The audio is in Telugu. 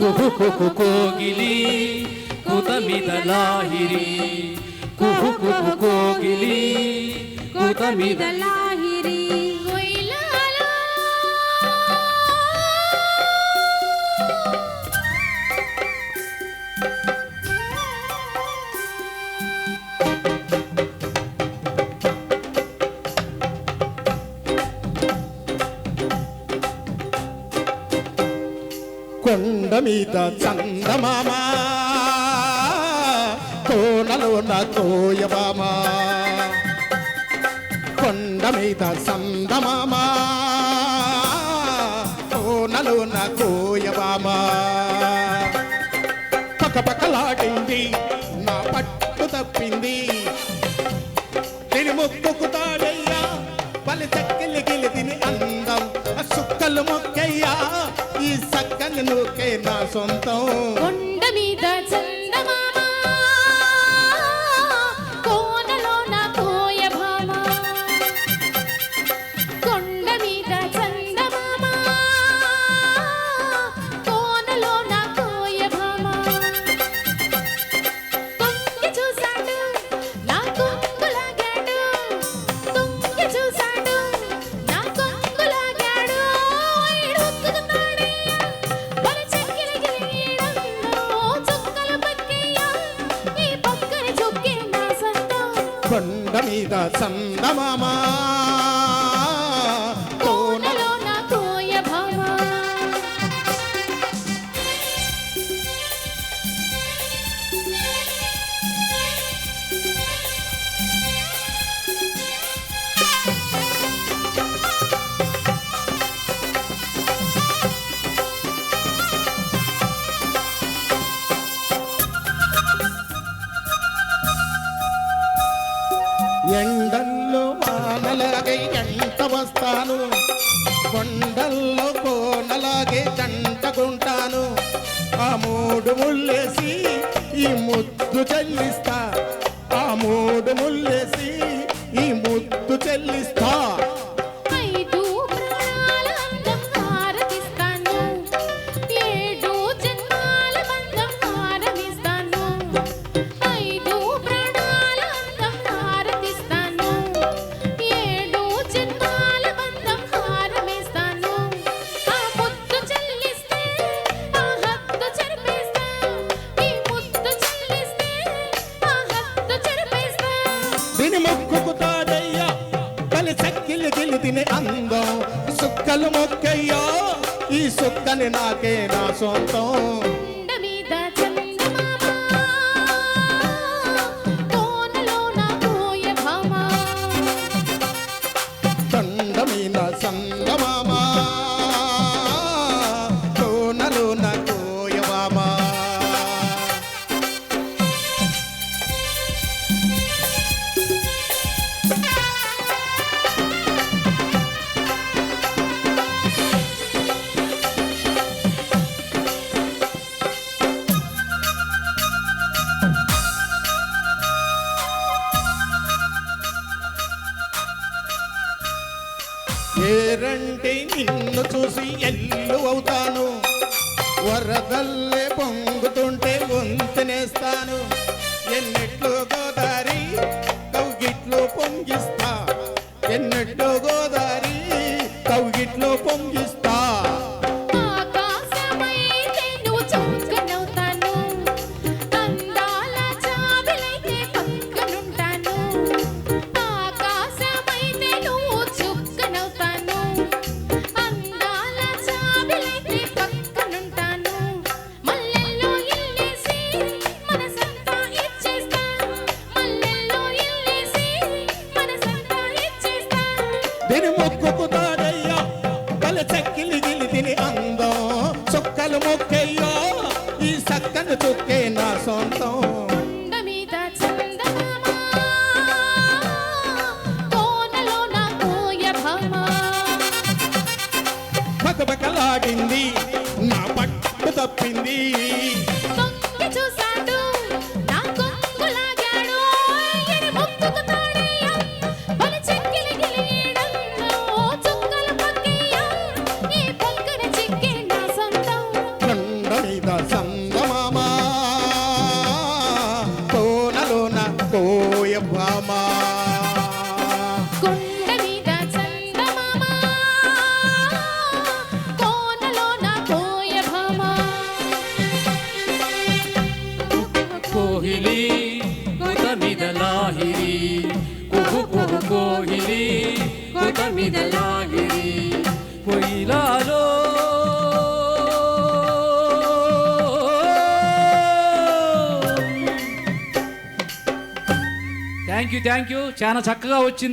కుహు కోగిలి కుత మీద లాహిరి కుహు కుహు కోగిలి కొండ మీద చందమామ కోనలోన కోయబామ కొండ మీద చందమామ కోనలోన కోయబామ పక్కపక్కలాడింది నా పట్టు తప్పింది. చక్కలు గిలిదిని అందం. సుక్కలు మొక్కయ్యా ఈ సక్కని నూకే నా సొంతం. కొండ మీద కొండ వస్తాను. కొండల్లో కోనలాగే జంటకుంటాను ఆ మూడు ముళ్ళేసి ఈ ముద్దు చెల్లిస్తా. ఆ మూడు ముళ్ళేసి తిని అందం. సుక్కలు మొక్కయ్యా. ఈ సుక్కని నాకే నా సొంతం. ఏరంటే నిన్ను చూసి ఎల్లు అవుతాను. వరదల్లే పొంగుతుంటే వంతనేస్తాను ఎన్నెట్లుగా దీని మొక్కుకు తాడయ్యా బల చక్కిలి గిలి తిని అందం. చుక్కలు మొక్కయ్యో. ఈ సక్కను చుక్కే నా సొంతం. పకపకలాడింది నా పట్టు తప్పింది. ఓయబ్బమా కోహిలి కొత మీద లాహిరి. కుహు కుహు కోహిలి కొత మీద థ్యాంక్ యూ థ్యాంక్ యూ చాలా చక్కగా వచ్చింది.